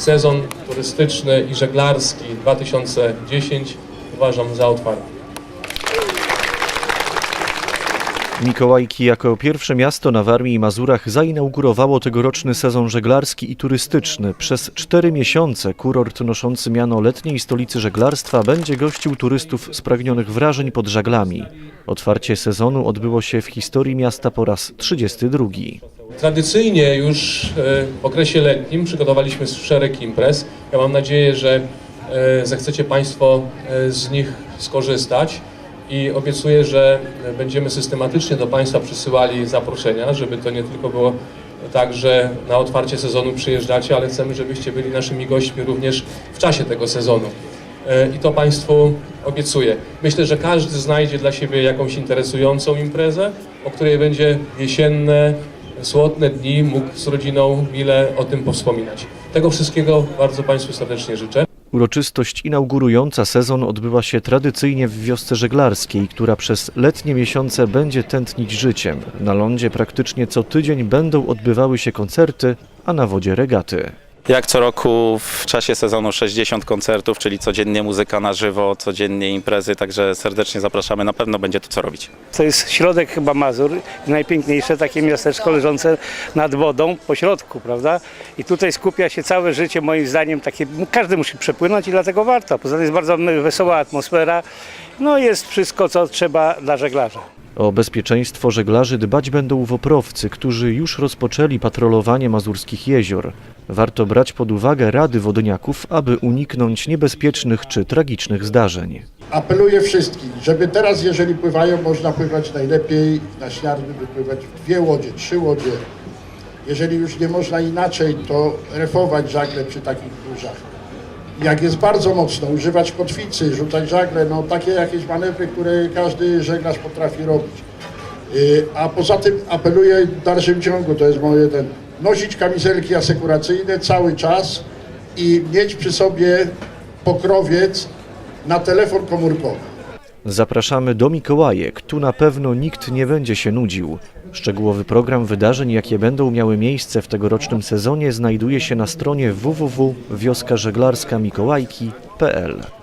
sezon turystyczny i żeglarski 2010 uważam za otwarty. Mikołajki jako pierwsze miasto na Warmii i Mazurach zainaugurowało tegoroczny sezon żeglarski i turystyczny. Przez cztery miesiące kurort noszący miano letniej stolicy żeglarstwa będzie gościł turystów spragnionych wrażeń pod żaglami. Otwarcie sezonu odbyło się w historii miasta po raz 32. Tradycyjnie już e, w okresie letnim przygotowaliśmy szereg imprez. Ja mam nadzieję, że e, zechcecie Państwo e, z nich skorzystać i obiecuję, że będziemy systematycznie do Państwa przysyłali zaproszenia, żeby to nie tylko było tak, że na otwarcie sezonu przyjeżdżacie, ale chcemy, żebyście byli naszymi gośćmi również w czasie tego sezonu. E, I to Państwu obiecuję. Myślę, że każdy znajdzie dla siebie jakąś interesującą imprezę, o której będzie jesienne, słodne dni mógł z rodziną mile o tym powspominać. Tego wszystkiego bardzo Państwu serdecznie życzę. Uroczystość inaugurująca sezon odbyła się tradycyjnie w wiosce żeglarskiej, która przez letnie miesiące będzie tętnić życiem. Na lądzie praktycznie co tydzień będą odbywały się koncerty, a na wodzie regaty. Jak co roku w czasie sezonu 60 koncertów, czyli codziennie muzyka na żywo, codziennie imprezy, także serdecznie zapraszamy, na pewno będzie tu co robić. To jest środek chyba Mazur, najpiękniejsze takie miasteczko leżące nad wodą, po środku, prawda? I tutaj skupia się całe życie, moim zdaniem, takie, każdy musi przepłynąć i dlatego warto. Poza tym jest bardzo wesoła atmosfera, no jest wszystko, co trzeba dla żeglarza. O bezpieczeństwo żeglarzy dbać będą woprowcy, którzy już rozpoczęli patrolowanie mazurskich jezior. Warto brać pod uwagę rady wodniaków, aby uniknąć niebezpiecznych czy tragicznych zdarzeń. Apeluję wszystkich, żeby teraz, jeżeli pływają, można pływać najlepiej na śniarny, wypływać w dwie łodzie, trzy łodzie. Jeżeli już nie można inaczej, to refować żagle przy takich burzach. Jak jest bardzo mocno, używać kotwicy, rzucać żagle, no takie jakieś manewry, które każdy żeglarz potrafi robić. Yy, A poza tym apeluję w dalszym ciągu, to jest moje ten, nosić kamizelki asekuracyjne cały czas i mieć przy sobie pokrowiec na telefon komórkowy. Zapraszamy do Mikołajek, tu na pewno nikt nie będzie się nudził. Szczegółowy program wydarzeń, jakie będą miały miejsce w tegorocznym sezonie znajduje się na stronie www.wioskażeglarska-mikołajki.pl